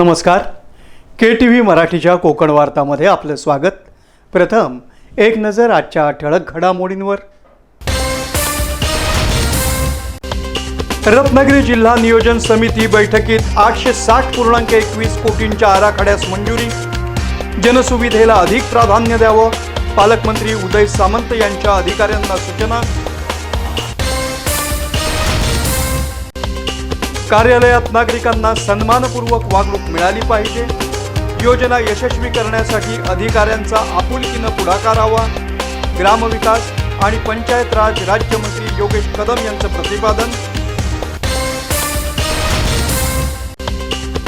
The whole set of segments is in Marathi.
नमस्कार. के टी व्ही मराठीच्या कोकण वार्तामध्ये आपलं स्वागत. प्रथम एक नजर आजच्या ठळक घडामोडींवर. रत्नागिरी जिल्हा नियोजन समिती बैठकीत आठशे साठ पूर्णांक एकवीस कोटींच्या आराखड्यास मंजुरी. जनसुविधेला अधिक प्राधान्य द्यावं. पालकमंत्री उदय सामंत यांच्या अधिकाऱ्यांना सूचना. कार्यालयात नागरिकांना सन्मानपूर्वक वागणूक मिळाली पाहिजे. योजना यशस्वी करण्यासाठी अधिकाऱ्यांचा आपुलकीनं पुढाकार हवा. ग्रामविकास आणि पंचायत राज राज्यमंत्री योगेश कदम यांचं प्रतिपादन.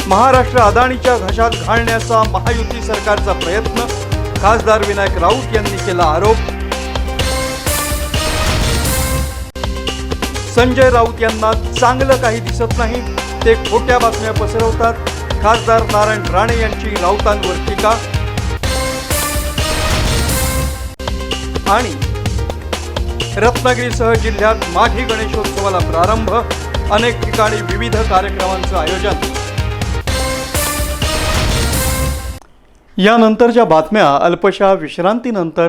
महाराष्ट्र अदाणीच्या घशात घालण्याचा महायुती सरकारचा प्रयत्न. खासदार विनायक राऊत यांनी केला आरोप. संजय राऊत यांना चांगलं काही दिसत नाही. ते खोट्या बातम्या पसरवतात. खासदार नारायण राणे यांची राऊतांवर टीका. आणि रत्नागिरीसह जिल्ह्यात माघी गणेशोत्सवाला प्रारंभ. अनेक ठिकाणी विविध कार्यक्रमांचं आयोजन. यानंतरच्या बातम्या अल्पशा विश्रांतीनंतर.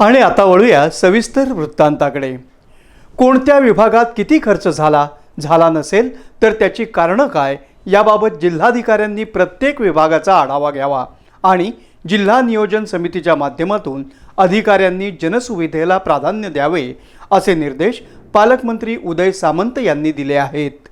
आणि आता वळूया सविस्तर वृत्तांताकडे. कोणत्या विभागात किती खर्च झाला झाला नसेल तर त्याची कारणं काय? याबाबत जिल्हाधिकाऱ्यांनी प्रत्येक विभागाचा आढावा घ्यावा आणि जिल्हा नियोजन समितीच्या माध्यमातून अधिकाऱ्यांनी जनसुविधेला प्राधान्य द्यावे असे निर्देश पालकमंत्री उदय सामंत यांनी दिले आहेत.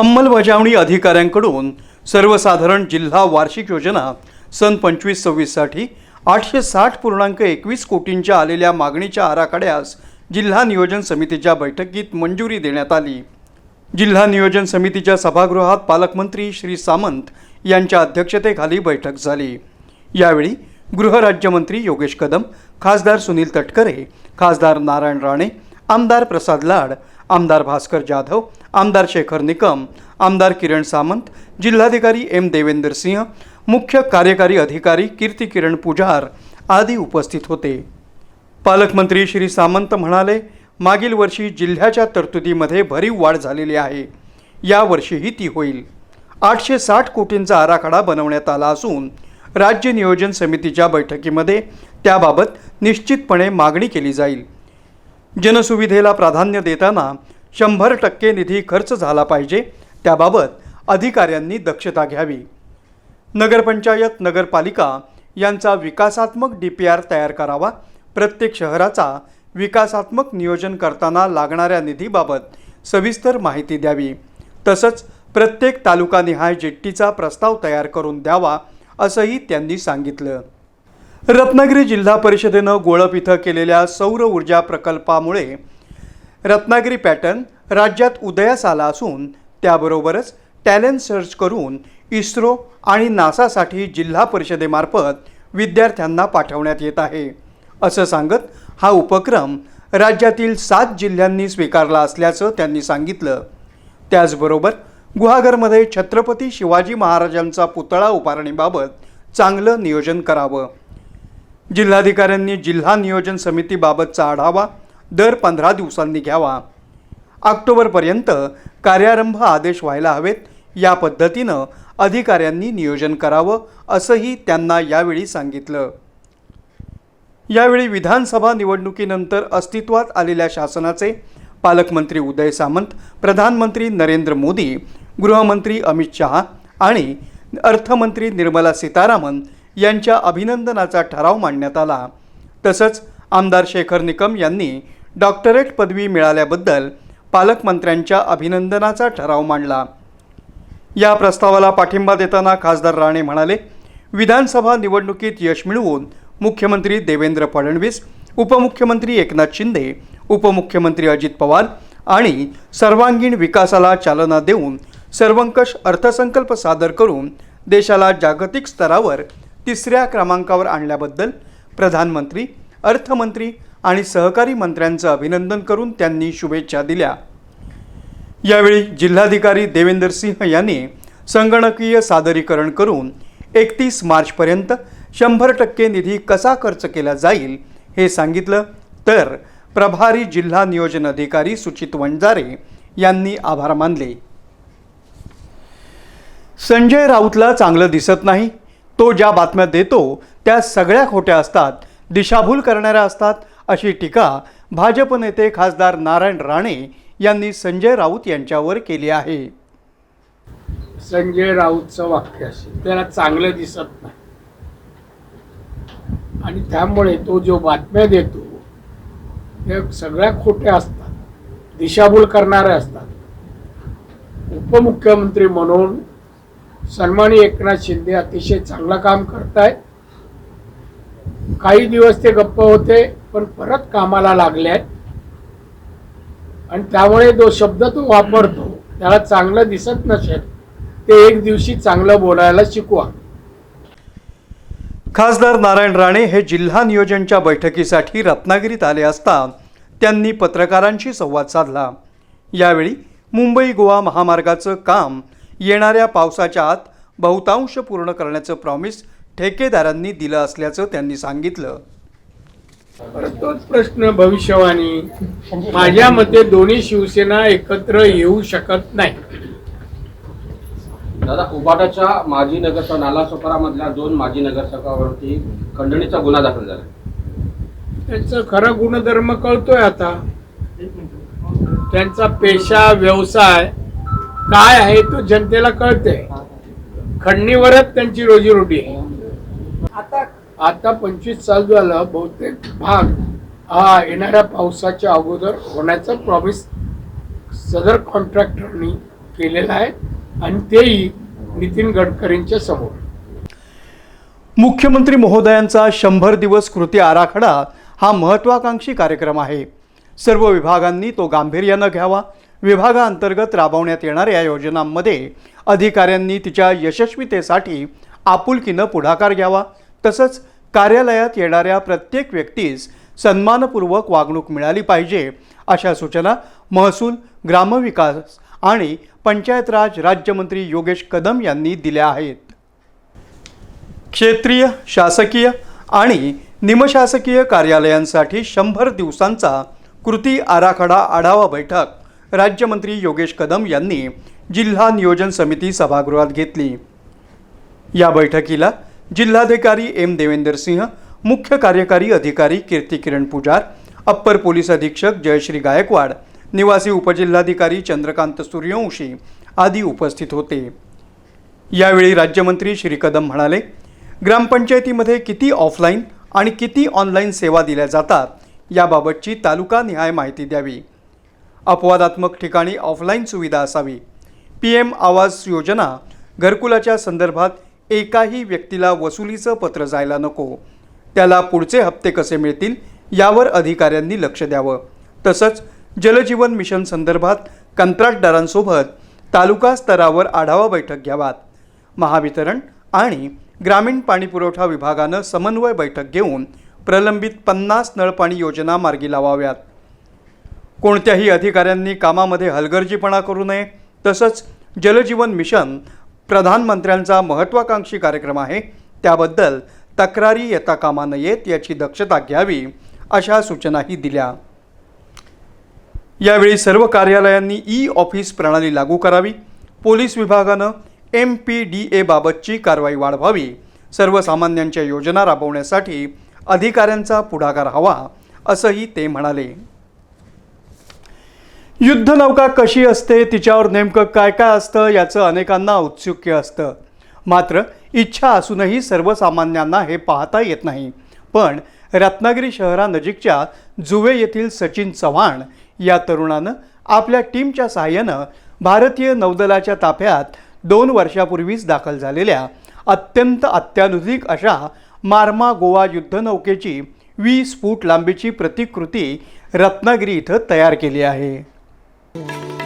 अंमलबजावणी अधिकाऱ्यांकडून सर्वसाधारण जिल्हा वार्षिक योजना सन पंचवीस सव्वीससाठी आठशे साठ पूर्णांक एकवीस कोटींच्या आलेल्या मागणीच्या आराखड्यास जिल्हा नियोजन समितीच्या बैठकीत मंजुरी देण्यात आली. जिल्हा नियोजन समितीच्या सभागृहात पालकमंत्री श्री सामंत यांच्या अध्यक्षतेखाली बैठक झाली. यावेळी गृहराज्यमंत्री योगेश कदम खासदार सुनील तटकरे खासदार नारायण राणे आमदार प्रसाद लाड आमदार भास्कर जाधव आमदार शेखर निकम आमदार किरण सामंत जिल्हाधिकारी एम देवेंदर सिंह मुख्य कार्यकारी अधिकारी कीर्ती किरण पुजार आदी उपस्थित होते. पालकमंत्री श्री सामंत म्हणाले मागील वर्षी जिल्ह्याच्या तरतुदीमध्ये भरीव वाढ झालेली आहे. या वर्षीही ती होईल. आठशे साठ कोटींचा आराखडा बनवण्यात आला असून राज्य नियोजन समितीच्या बैठकीमध्ये त्याबाबत निश्चितपणे मागणी केली जाईल. जनसुविधेला प्राधान्य देताना शंभर टक्के निधी खर्च झाला पाहिजे त्याबाबत अधिकाऱ्यांनी दक्षता घ्यावी. नगरपंचायत नगरपालिका यांचा विकासात्मक डी पी आर तयार करावा प्रत्येक शहराचा विकासात्मक नियोजन करताना लागणाऱ्या निधीबाबत सविस्तर माहिती द्यावी. तसंच प्रत्येक तालुकानिहाय जेट्टीचा प्रस्ताव तयार करून द्यावा असंही त्यांनी सांगितलं. रत्नागिरी जिल्हा परिषदेनं गोळप इथं केलेल्या सौर ऊर्जा प्रकल्पामुळे रत्नागिरी पॅटर्न राज्यात उदयास आला असून त्याबरोबरच टॅलेंट सर्च करून इस्रो आणि नासासाठी जिल्हा परिषदेमार्फत विद्यार्थ्यांना पाठवण्यात येत आहे. असं सांगत हा उपक्रम राज्यातील सात जिल्ह्यांनी स्वीकारला असल्याचं त्यांनी सांगितलं. त्याचबरोबर गुहागरमध्ये छत्रपती शिवाजी महाराजांचा पुतळा उभारणीबाबत चांगलं नियोजन करावं. जिल्हाधिकाऱ्यांनी जिल्हा नियोजन समितीबाबतचा आढावा दर पंधरा दिवसांनी घ्यावा. ऑक्टोबरपर्यंत कार्यारंभ आदेश व्हायला हवेत. या पद्धतीनं अधिकाऱ्यांनी नियोजन करावं असंही त्यांना यावेळी सांगितलं. यावेळी विधानसभा निवडणुकीनंतर अस्तित्वात आलेल्या शासनाचे पालकमंत्री उदय सामंत प्रधानमंत्री नरेंद्र मोदी गृहमंत्री अमित शहा आणि अर्थमंत्री निर्मला सीतारामन यांच्या अभिनंदनाचा ठराव मांडण्यात आला. तसंच आमदार शेखर निकम यांनी डॉक्टरेट पदवी मिळाल्याबद्दल पालकमंत्र्यांच्या अभिनंदनाचा ठराव मांडला. या प्रस्तावाला पाठिंबा देताना खासदार राणे म्हणाले विधानसभा निवडणुकीत यश मिळवून मुख्यमंत्री देवेंद्र फडणवीस उपमुख्यमंत्री एकनाथ शिंदे उपमुख्यमंत्री अजित पवार आणि सर्वांगीण विकासाला चालना देऊन सर्वंकष अर्थसंकल्प सादर करून देशाला जागतिक स्तरावर तिसऱ्या क्रमांकावर आणल्याबद्दल प्रधानमंत्री अर्थमंत्री आणि सहकारी मंत्र्यांचं अभिनंदन करून त्यांनी शुभेच्छा दिल्या. यावेळी जिल्हाधिकारी देवेंदर सिंह यांनी संगणकीय सादरीकरण करून एकतीस मार्चपर्यंत शंभर टक्के निधी कसा खर्च केला जाईल हे सांगितलं. तर प्रभारी जिल्हा नियोजन अधिकारी सुचित वंजारे यांनी आभार मानले. संजय राऊतला चांगलं दिसत नाही तो ज्या बातम्या देतो त्या सगळ्या खोट्या असतात दिशाभूल करणाऱ्या असतात अशी टीका भाजप नेते खासदार नारायण राणे यांनी संजय राऊत यांच्यावर केली आहे. संजय राऊतचं वाक्य असेल त्याला चांगलं दिसत नाही. आणि त्यामुळे तो जो बातम्या देतो त्या सगळ्या खोट्या असतात दिशाभूल करणाऱ्या असतात. उपमुख्यमंत्री म्हणून सन्मानी एकनाथ शिंदे अतिशय चांगलं काम करतायत. काही दिवस ते गप्प होते पण परत कामाला लागले आहेत आणि त्यामुळे जो शब्द तो वापरतो त्याला चांगलं दिसत नसेल ते एक दिवशी चांगलं बोलायला शिकवा खासदार नारायण राणे हे जिल्हा नियोजनच्या बैठकीसाठी रत्नागिरीत आले असता त्यांनी पत्रकारांशी संवाद साधला. यावेळी मुंबई गोवा महामार्गाचं काम येणाऱ्या पावसाच्या आत बहुतांश पूर्ण करण्याचं प्रॉमिस ठेकेदारांनी दिलं असल्याचं त्यांनी सांगितलं. तोच प्रश्न भविष्यवाणी. माझ्या मते दोन्ही शिवसेना एकत्र येऊ शकत नाही. दादा उबाटाच्या माजी नगरसेवक नालासोपारा मधल्या दोन माजी नगरसेवकावरती खंडणीचा गुन्हा दाखल झाला. त्यांचा खरा गुणधर्म कळतोय आता. त्यांचा पेशा व्यवसाय काय आहे तो जनतेला कळते खंडणीवरच त्यांची रोजीरोटी आहे. आता आता पंचवीस साल झालं बहुतेक भाग हा येणाऱ्या पावसाच्या अगोदर होण्याचा प्रॉमिस सदर कॉन्ट्रॅक्टरनी केलेला आहे आणि तेही नितीन गडकरींच्या समोर. मुख्यमंत्री महोदयांचा शंभर दिवस कृती आराखडा हा महत्त्वाकांक्षी कार्यक्रम आहे. सर्व विभागांनी तो गांभीर्यानं घ्यावा. विभागाअंतर्गत राबवण्यात येणाऱ्या योजनांमध्ये अधिकाऱ्यांनी तिच्या यशस्वीतेसाठी आपुलकीनं पुढाकार घ्यावा तसंच कार्यालयात येणाऱ्या प्रत्येक व्यक्तीस सन्मानपूर्वक वागणूक मिळाली पाहिजे अशा सूचना महसूल ग्रामविकास आणि पंचायत राज राज्यमंत्री योगेश कदम यांनी दिल्या आहेत. क्षेत्रीय शासकीय आणि निमशासकीय कार्यालयांसाठी शंभर दिवसांचा कृती आराखडा आढावा बैठक राज्यमंत्री योगेश कदम यांनी जिल्हा नियोजन समिती सभागृहात घेतली. या बैठकीला जिल्हाधिकारी एम देवेंदर सिंह मुख्य कार्यकारी अधिकारी कीर्ती किरण पुजार अप्पर पोलीस अधीक्षक जयश्री गायकवाड निवासी उपजिल्हाधिकारी चंद्रकांत सूर्यवंशी आदी उपस्थित होते. यावेळी राज्यमंत्री श्री कदम म्हणाले ग्रामपंचायतीमध्ये किती ऑफलाईन आणि किती ऑनलाईन सेवा दिल्या जातात याबाबतची तालुकानिहाय माहिती द्यावी. अपवादात्मक ठिकाणी ऑफलाईन सुविधा असावी. पी एम आवास योजना घरकुलाच्या संदर्भात एकाही व्यक्तीला वसुलीचं पत्र जायला नको. त्याला पुढचे हप्ते कसे मिळतील यावर अधिकाऱ्यांनी लक्ष द्यावं. तसंच जलजीवन मिशन संदर्भात कंत्राटदारांसोबत तालुका स्तरावर आढावा बैठक घ्यावात. महावितरण आणि ग्रामीण पाणीपुरवठा विभागानं समन्वय बैठक घेऊन प्रलंबित पन्नास नळपाणी योजना मार्गी लावाव्यात. कोणत्याही अधिकाऱ्यांनी कामामध्ये हलगर्जीपणा करू नये. तसंच जलजीवन मिशन प्रधानमंत्र्यांचा महत्त्वाकांक्षी कार्यक्रम आहे. त्याबद्दल तक्रारी येता कामा नयेत याची दक्षता घ्यावी अशा सूचनाही दिल्या. यावेळी सर्व कार्यालयांनी ई ऑफिस प्रणाली लागू करावी. पोलीस विभागानं एम पी डी एबाबतची कारवाई वाढवावी. सर्वसामान्यांच्या योजना राबवण्यासाठी अधिकाऱ्यांचा पुढाकार हवा असंही ते म्हणाले. युद्धनौका कशी असते तिच्यावर नेमकं काय काय असतं याचं अनेकांना औत्सुक्य असतं. मात्र इच्छा असूनही सर्वसामान्यांना हे पाहता येत नाही. पण रत्नागिरी शहरानजीकच्या जुवे येथील सचिन चव्हाण या तरुणानं आपल्या टीमच्या सहाय्यानं भारतीय नौदलाच्या ताफ्यात दोन वर्षापूर्वीच दाखल झालेल्या अत्यंत अत्याधुनिक अशा मार्मा गोवा युद्धनौकेची वीस फूट लांबीची प्रतिकृती रत्नागिरी इथं तयार केली आहे. Thank you.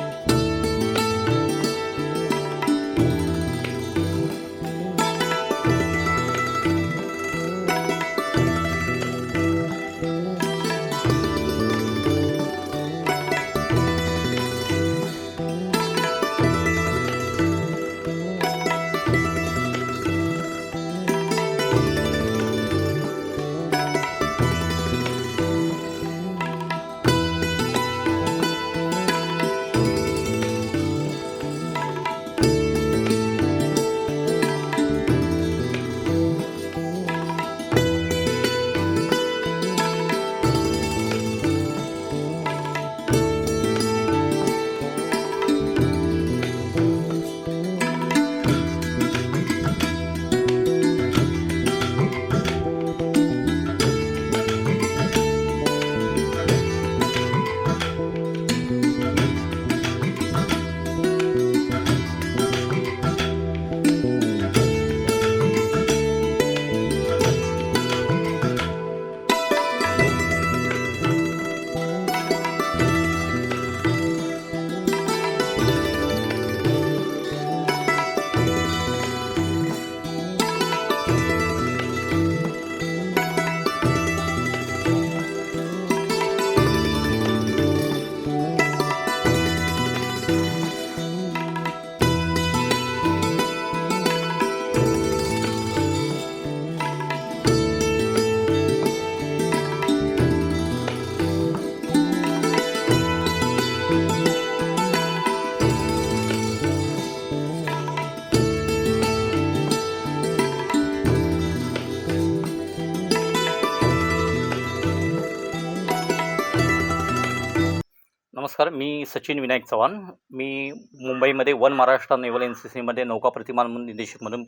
नमस्कार मी सचिन विनायक चव्हाण. मी मुंबईमध्ये one Maharashtra naval N C सीमध्ये नौका प्रतिमान म्हणून निदेशक म्हणून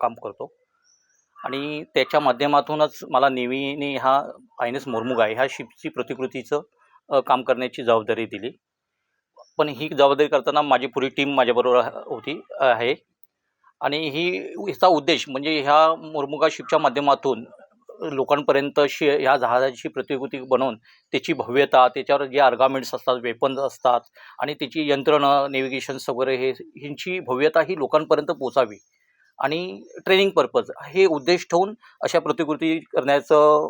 काम करतो. आणि त्याच्या माध्यमातूनच मला नेव्हीने हा आय एन एस मोरमुगा ह्या शिपची प्रतिकृतीचं काम करण्याची जबाबदारी दिली. पण ही जबाबदारी करताना माझी पुरी टीम माझ्याबरोबर होती आहे. आणि ही हिचा उद्देश म्हणजे ह्या मोरमुगा शिपच्या माध्यमातून लोकांपर्यंत शे ह्या जहाजाची प्रतिकृती बनवून त्याची भव्यता त्याच्यावर जे आर्गामेंट्स असतात वेपन्स असतात आणि त्याची यंत्रणं नेव्हिगेशन्स वगैरे हे ह्यांची भव्यता ही लोकांपर्यंत पोचावी आणि ट्रेनिंग पर्पज हे उद्देश ठेवून अशा प्रतिकृती करण्याचं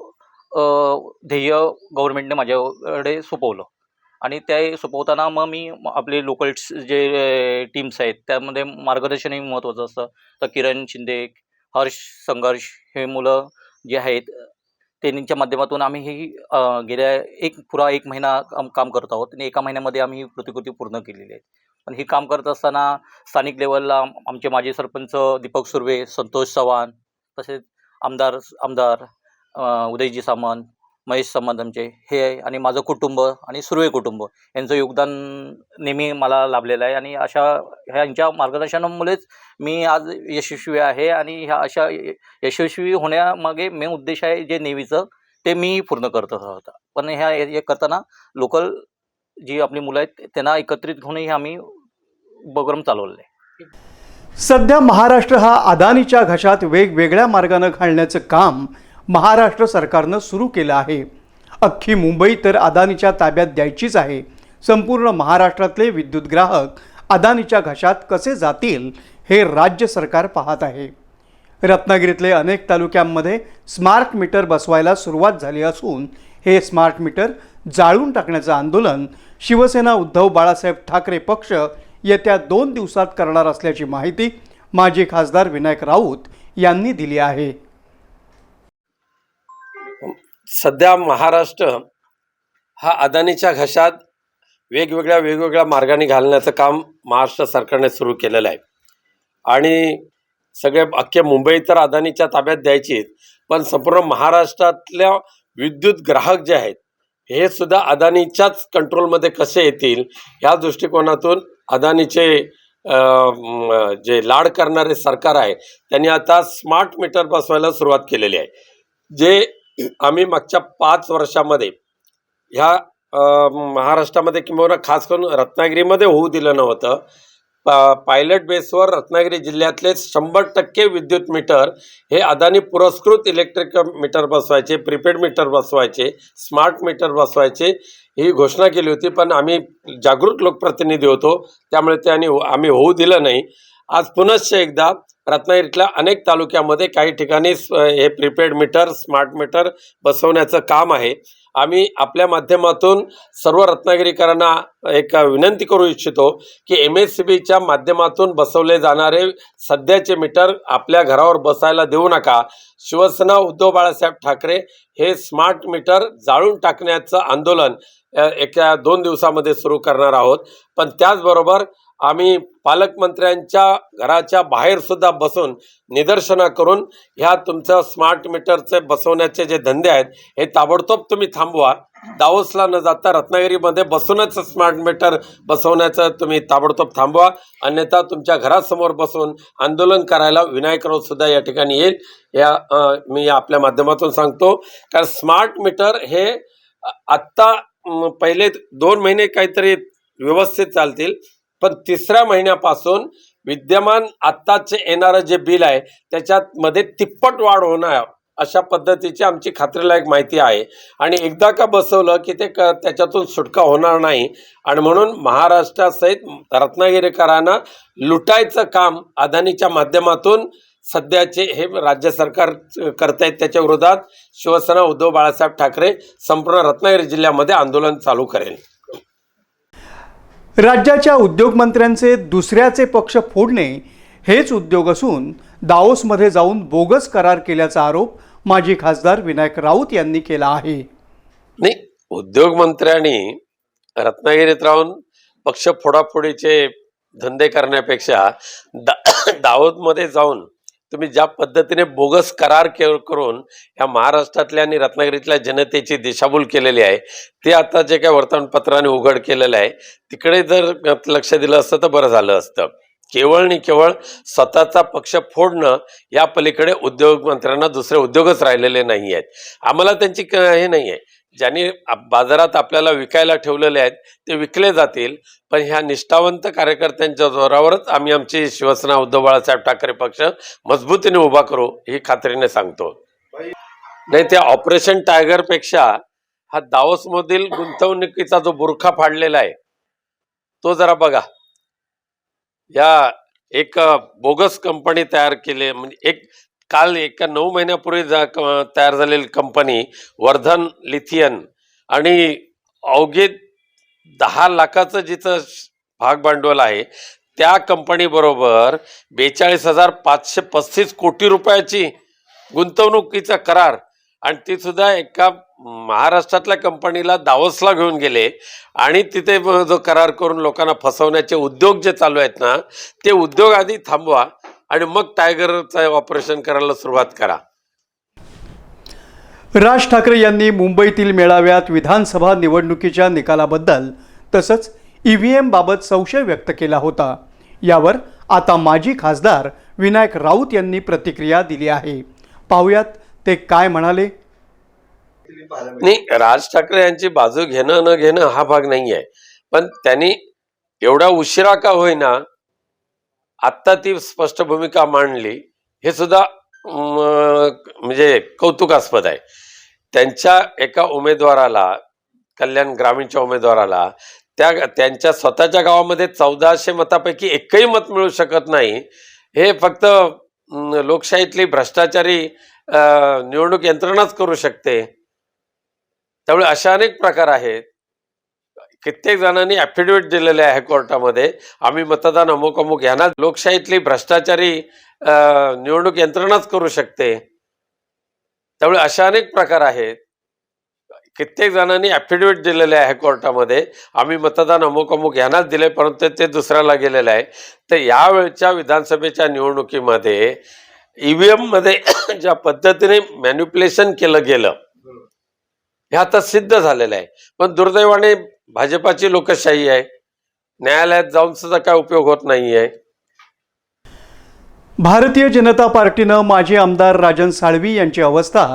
ध्येय गव्हर्नमेंटने माझ्याकडे सोपवलं. आणि ते सोपवताना मग मी आपले लोकल जे टीम्स आहेत त्यामध्ये मार्गदर्शनही महत्त्वाचं असतं. तर किरण शिंदे हर्ष संघर्ष हे मुलं जे आहेत त्यांच्या माध्यमातून आम्ही ही गेल्या एक पुरा एक महिना काम काम करत आहोत. आणि एका महिन्यामध्ये आम्ही ही प्रतिकृती पूर्ण केलेली आहे. पण हे काम करत असताना स्थानिक लेवलला आमचे माजी सरपंच दीपक सुर्वे संतोष चव्हाण तसेच आमदार आमदार उदयजी सामंत महेश सामंत हे आहे आणि माझं कुटुंब आणि सुर्वे कुटुंब. यांचं योगदान नेहमी मला लाभलेलं आहे आणि अशा ह्यांच्या मार्गदर्शनामुळेच मी आज यशस्वी आहे आणि ह्या अशा यशस्वी होण्यामागे मेन उद्देश आहे जे नेहमीचं ते मी पूर्ण करत होता पण ह्या हे करताना लोकल जी आपली मुलं आहेत त्यांना एकत्रित घेऊनही आम्ही उपक्रम चालवले आहे. सध्या महाराष्ट्र हा अदानीच्या घशात वेगवेगळ्या मार्गानं घालण्याचं काम महाराष्ट्र सरकारनं सुरू केलं आहे. अख्खी मुंबई तर अदानीच्या ताब्यात द्यायचीच आहे. संपूर्ण महाराष्ट्रातले विद्युत ग्राहक अदानीच्या घशात कसे जातील हे राज्य सरकार पाहत आहे. रत्नागिरीतले अनेक तालुक्यांमध्ये स्मार्ट मीटर बसवायला सुरुवात झाली असून हे स्मार्ट मीटर जाळून टाकण्याचं आंदोलन शिवसेना उद्धव बाळासाहेब ठाकरे पक्ष येत्या दोन दिवसात करणार असल्याची माहिती माजी खासदार विनायक राऊत यांनी दिली आहे. सध्या महाराष्ट्र हा अदानीच्या घशात वेगवेगळ्या वेगवेगळ्या मार्गाने घालण्याचं काम महाराष्ट्र सरकारने सुरू केलेलं आहे. आणि सगळे अख्खे मुंबई तर अदानीच्या ताब्यात द्यायची पण संपूर्ण महाराष्ट्रातल्या विद्युत ग्राहक जे आहेत हे सुद्धा अदानीच्याच कंट्रोलमध्ये कसे येतील या दृष्टिकोनातून अदानीचे जे लाड करणारे सरकार आहे त्यांनी आता स्मार्ट मीटर बसवायला सुरुवात केलेली आहे. जे आम्ही मागच्या पाच वर्षामध्ये ह्या महाराष्ट्रामध्ये किंबहुना खास करून रत्नागिरीमध्ये होऊ दिलं नव्हतं. पा पायलट बेसवर रत्नागिरी जिल्ह्यातले शंभर टक्के विद्युत मीटर हे अदानी पुरस्कृत इलेक्ट्रिक मीटर बसवायचे प्रीपेड मीटर बसवायचे स्मार्ट मीटर बसवायचे ही घोषणा केली होती. पण आम्ही जागृत लोकप्रतिनिधी होतो त्यामुळे ते आणि हो, आम्ही होऊ दिलं नाही. आज पुनश्च एकदा रत्नागिरीतल्या अनेक तालुक्यामध्ये काही ठिकाणी हे प्रीपेड मीटर स्मार्ट मीटर बसवण्याचं काम आहे. आम्ही आपल्या माध्यमातून सर्व रत्नागिरीकरांना एक विनंती करू इच्छितो की एम एस सी बीच्या माध्यमातून बसवले जाणारे सध्याचे मीटर आपल्या घरावर बसायला देऊ नका. शिवसेना उद्धव बाळासाहेब ठाकरे हे स्मार्ट मीटर जाळून टाकण्याचं आंदोलन एका दोन दिवसामध्ये सुरू करणार आहोत. पण त्याचबरोबर आम्ही पालकमंत्र्यांच्या घराच्या बाहेर सुद्धा बसून निदर्शनं करून ह्या तुमचं स्मार्ट मीटरचे बसवण्याचे जे धंदे आहेत हे ताबडतोब तुम्ही थांबवा. दावोसला न जाता रत्नागिरीमध्ये बसूनच स्मार्ट मीटर बसवण्याचं तुम्ही ताबडतोब थांबवा. अन्यथा तुमच्या घरासमोर बसून आंदोलन करायला विनायक राऊत सुद्धा या ठिकाणी येईल. या मी आपल्या माध्यमातून सांगतो. कारण स्मार्ट मीटर हे आत्ता पहिले दोन महिने काहीतरी व्यवस्थित चालतील. पण तिसऱ्या महिन्यापासून विद्यमान आत्ताचे येणारं जे बिल आहे त्याच्यात मध्ये तिप्पट वाढ होणार अशा पद्धतीची आमची खात्रीलायक माहिती आहे. आणि एकदा का बसवलं की ते क त्याच्यातून सुटका होणार नाही. आणि म्हणून महाराष्ट्रासहित रत्नागिरीकरांना लुटायचं काम अदानीच्या माध्यमातून सध्याचे हे राज्य सरकार करत आहेत त्याच्या विरोधात शिवसेना उद्धव बाळासाहेब ठाकरे संपूर्ण रत्नागिरी जिल्ह्यामध्ये आंदोलन चालू करेल. राज्याच्या उद्योगमंत्र्यांचे दुसऱ्याचे पक्ष फोडणे हेच उद्योग असून दाओसमध्ये जाऊन बोगस करार केल्याचा आरोप माजी खासदार विनायक राऊत यांनी केला आहे. नाही उद्योगमंत्र्यांनी रत्नागिरीत राहून पक्ष फोडाफोडीचे धंदे करण्यापेक्षा दा दाहोदमध्ये जाऊन तुम्ही ज्या पद्धतीने बोगस करार के करून या महाराष्ट्रातल्या आणि रत्नागिरीतल्या जनतेची दिशाभूल केलेली आहे ते आता जे काय वर्तमानपत्राने उघड केलेलं आहे तिकडे जर लक्ष दिलं असतं तर बरं झालं असतं. केवळ आणि केवळ स्वतःचा पक्ष फोडणं या पलीकडे उद्योगमंत्र्यांना दुसरे उद्योगच राहिलेले नाही आहेत आम्हाला त्यांची हे नाही आहे ज्यांनी बाजारात आपल्याला विकायला ठेवलेले आहेत ते विकले जातील. पण ह्या निष्ठावंत कार्यकर्त्यांच्या जोरावरच आम्ही आमची शिवसेना उद्धव बाळासाहेब ठाकरे पक्ष मजबूतीने उभा करू ही खात्रीने सांगतो. नाही त्या ऑपरेशन टायगरपेक्षा हा दावोसमधील गुंतवणुकीचा जो बुरखा फाडलेला आहे तो जरा बघा. या एक बोगस कंपनी तयार केली म्हणजे एक काल एका नऊ महिन्यापूर्वी जा- क- तयार झालेली कंपनी वर्धन लिथियन आणि अवघे दहा लाखाचं जिथं भाग भांडवल आहे त्या कंपनीबरोबर बेचाळीस हजार पाचशे पस्तीस कोटी रुपयाची गुंतवणुकीचा करार. आणि ती सुद्धा एका महाराष्ट्रातल्या कंपनीला दावसला घेऊन गेले. आणि तिथे जो करार करून लोकांना फसवण्याचे उद्योग जे चालू आहेत ना ते उद्योग आधी थांबवा. आणि मग टायगरचं ऑपरेशन करायला सुरुवात करा. राज ठाकरे यांनी मुंबईतील मेळाव्यात विधानसभा निवडणुकीच्या निकालाबद्दल तसंच ई व्ही एम बाबत संशय व्यक्त केला होता. यावर आता माजी खासदार विनायक राऊत यांनी प्रतिक्रिया दिली आहे. पाहुयात ते काय म्हणाले? नाही राज ठाकरे यांची बाजू घेणं न घेणं हा भाग नाही आहे पण त्यांनी एवढा उशिरा का होईना आत्ता ती स्पष्ट भूमिका मांडली हे सुद्धा म्हणजे कौतुकास्पद आहे. त्यांच्या एका उमेदवाराला कल्याण ग्रामीणच्या उमेदवाराला त्या त्यांच्या स्वतःच्या गावामध्ये चौदाशे मतापैकी एकही मत मिळू शकत नाही. हे फक्त लोकशाहीतली भ्रष्टाचारी निवडणूक यंत्रणाच करू शकते. त्यामुळे अशा अनेक प्रकार आहेत. कित्येक जणांनी ॲफिडेव्हिट दिलेले आहे कोर्टामध्ये. आम्ही मतदान अमुक अमुक यांना लोकशाहीतली भ्रष्टाचारी निवडणूक यंत्रणाच करू शकते. त्यामुळे अशा अनेक प्रकार आहेत. कित्येक जणांनी ॲफिडेव्हिट दिलेले आहे कोर्टामध्ये. आम्ही मतदान अमुक अमुक यांनाच दिले परंतु ते दुसऱ्याला गेलेलं आहे. तर यावेळच्या विधानसभेच्या निवडणुकीमध्ये ईव्हीएममध्ये ज्या पद्धतीने मॅन्युप्युलेशन केलं गेलं हे आता सिद्ध झालेलं आहे. पण दुर्दैवाने भाजपाची लोकशाही आहे. न्यायालयात जाऊन सुद्धा काय उपयोग होत नाहीये. भारतीय जनता पार्टीनं माजी आमदार राजन साळवी यांची अवस्था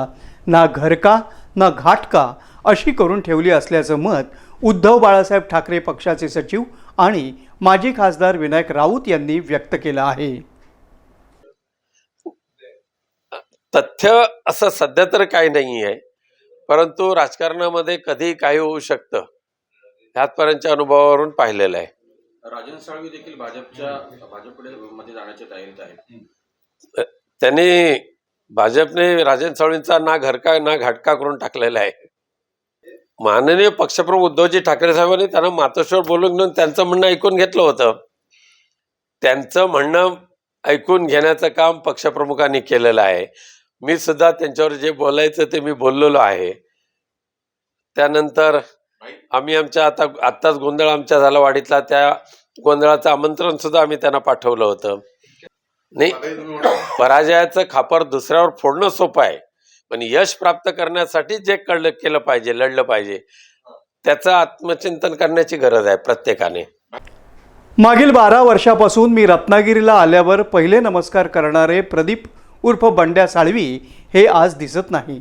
ना घरका ना घाटका अशी करून ठेवली असल्याचं मत उद्धव बाळासाहेब ठाकरे पक्षाचे सचिव आणि माजी खासदार विनायक राऊत यांनी व्यक्त केलं आहे. तथ्य असं सध्या तर काही नाही आहे परंतु राजकारणामध्ये कधी काही होऊ शकतं. ह्यातपर्यंतच्या अनुभवावरून पाहिलेलं आहे. राजन साळवी देखील भाजपच्या भाजपकडे मध्ये जाण्याच्या तयारीत आहेत. त्यांनी भाजपने राजन साळवींचा ना घरका ना घाटका करून टाकलेला आहे. माननीय पक्षप्रमुख उद्धवजी ठाकरे साहेबांनी त्यांना मातोश्वर बोलून घेऊन त्यांचं म्हणणं ऐकून घेतलं होतं. त्यांचं म्हणणं ऐकून घेण्याचं काम पक्षप्रमुखांनी केलेलं आहे. मी सुद्धा त्यांच्यावर जे बोलायचं ते मी बोललेलो आहे. त्यानंतर आम्ही आमच्या आता आत्ताच गोंधळ आमच्या झाला वाडीतला त्या गोंधळाचं आमंत्रण सुद्धा आम्ही त्यांना पाठवलं होतं. नाही पराजयाचं खापर दुसऱ्यावर फोडणं सोपं आहे पण यश प्राप्त करण्यासाठी जे कळलं केलं पाहिजे लढलं पाहिजे त्याचं आत्मचिंतन करण्याची गरज आहे प्रत्येकाने. मागील बारा वर्षापासून मी रत्नागिरीला आल्यावर पहिले नमस्कार करणारे प्रदीप उर्फ बंड्या साळवी हे आज दिसत नाही.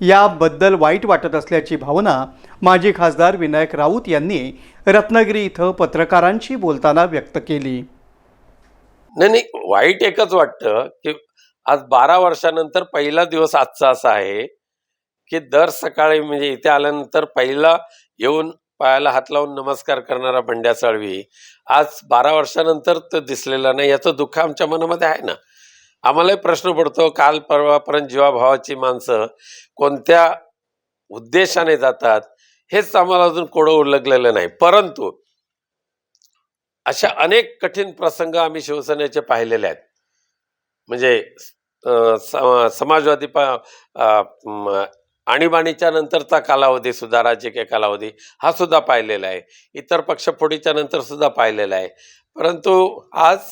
याबद्दल वाईट वाटत असल्याची भावना माजी खासदार विनायक राऊत यांनी रत्नागिरी इथं पत्रकारांशी बोलताना व्यक्त केली. नाही नाही वाईट एकच वाटतं की आज बारा वर्षानंतर पहिला दिवस आजचा असा आहे की दर सकाळी म्हणजे इथे आल्यानंतर पहिला येऊन पायाला हात लावून नमस्कार करणारा भंड्या चळवी आज बारा वर्षानंतर तो दिसलेला नाही याचं दुःख आमच्या मनामध्ये आहे ना. आम्हालाही प्रश्न पडतो काल परवापर्यंत जीवाभावाची माणसं कोणत्या उद्देशाने जातात हेच आम्हाला अजून कोडं उलगलेलं नाही. परंतु अशा अनेक कठीण प्रसंग आम्ही शिवसेनेचे पाहिलेले आहेत. म्हणजे समाजवादी पा आणीबाणीच्या नंतरचा कालावधी सुद्धा राजकीय कालावधी हा सुद्धा पाहिलेला आहे. इतर पक्षफोडीच्या नंतर सुद्धा पाहिलेला आहे. परंतु आज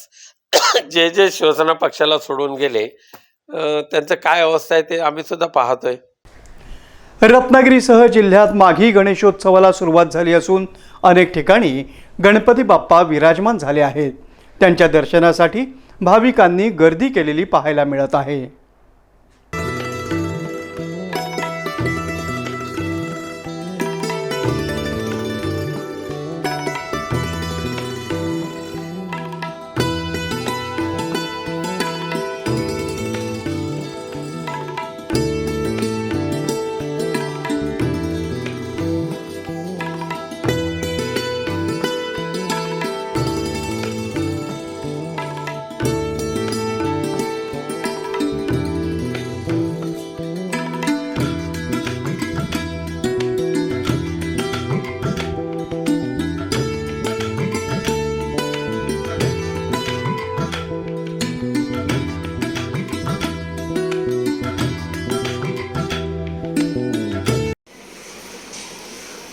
जे जे शिवसेना पक्षाला सोडून गेले त्यांचं काय अवस्था आहे ते आम्ही सुद्धा पाहतोय. रत्नागिरीसह जिल्ह्यात माघी गणेशोत्सवाला सुरुवात झाली असून अनेक ठिकाणी गणपती बाप्पा विराजमान झाले आहेत. त्यांच्या दर्शनासाठी भाविकांनी गर्दी केलेली पाहायला मिळत आहे.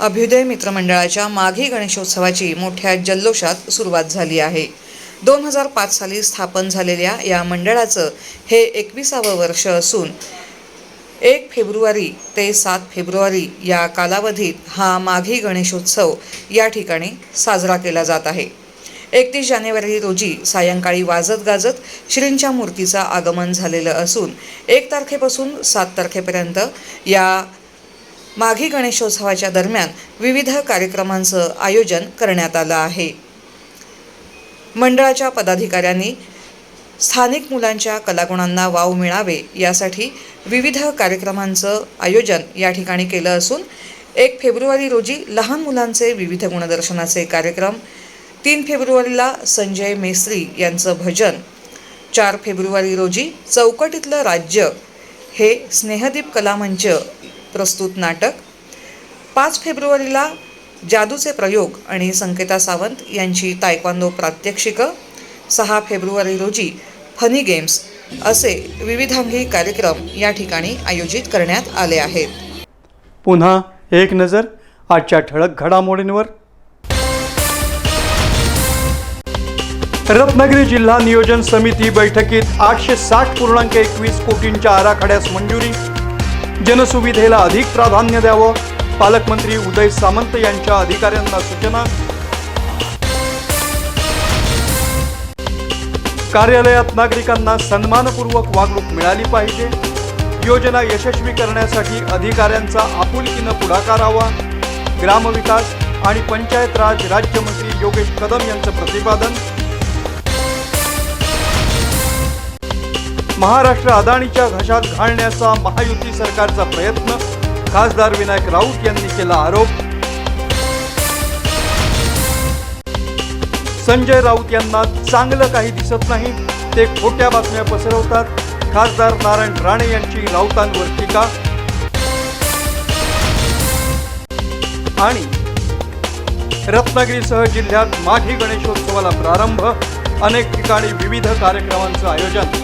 अभ्युदय मित्रमंडळाच्या माघी गणेशोत्सवाची मोठ्या जल्लोषात सुरुवात झाली आहे. दोन हजार पाच साली स्थापन झालेल्या या मंडळाचं हे एकविसावं वर्ष असून एक फेब्रुवारी ते सात फेब्रुवारी या कालावधीत हा माघी गणेशोत्सव या ठिकाणी साजरा केला जात आहे. एकतीस जानेवारी रोजी सायंकाळी वाजत गाजत श्रींच्या मूर्तीचं आगमन झालेलं असून एक तारखेपासून सात तारखेपर्यंत या माघी गणेशोत्सवाच्या दरम्यान विविध कार्यक्रमांचं आयोजन करण्यात आलं आहे. मंडळाच्या पदाधिकाऱ्यांनी स्थानिक मुलांच्या कलागुणांना वाव मिळावे यासाठी विविध कार्यक्रमांचं आयोजन या ठिकाणी केलं असून एक फेब्रुवारी रोजी लहान मुलांचे विविध गुणदर्शनाचे कार्यक्रम तीन फेब्रुवारीला संजय मेस्त्री यांचं भजन चार फेब्रुवारी रोजी चौकटीतलं राज्य हे स्नेहदीप कलामंच प्रस्तुत नाटक. पाच फेब्रुवारीला जादूचे प्रयोग आणि संकेता सावंत यांची तायक्वांदो प्रात्यक्षिकं. सहा फेब्रुवारी रोजी फनी गेम्स असे विविधांगी कार्यक्रम या ठिकाणी आयोजित करण्यात आले आहेत. पुन्हा एक नजर आजच्या ठळक घडामोडींवर. रत्नागिरी जिल्हा नियोजन समिती बैठकीत आठशे साठ पूर्णांक एकवीस कोटींच्या आराखड्यास मंजुरी. जनसुविधेला अधिक प्राधान्य द्यावं. पालकमंत्री उदय सामंत यांच्या अधिकाऱ्यांना सूचना. कार्यालयात नागरिकांना सन्मानपूर्वक वागणूक मिळाली पाहिजे. योजना यशस्वी करण्यासाठी अधिकाऱ्यांचा आपुलकीनं पुढाकार हवा. ग्रामविकास आणि पंचायत राज राज्यमंत्री योगेश कदम यांचं प्रतिपादन. महाराष्ट्र अदाणीच्या घशात घालण्याचा महायुती सरकारचा प्रयत्न खासदार विनायक राऊत यांनी केला आरोप. संजय राऊत यांना चांगलं काही दिसत नाही ते खोट्या बातम्या पसरवतात. खासदार नारायण राणे यांची राऊतांवर टीका. आणि रत्नागिरीसह जिल्ह्यात माघी गणेशोत्सवाला प्रारंभ अनेक ठिकाणी विविध कार्यक्रमांचं आयोजन.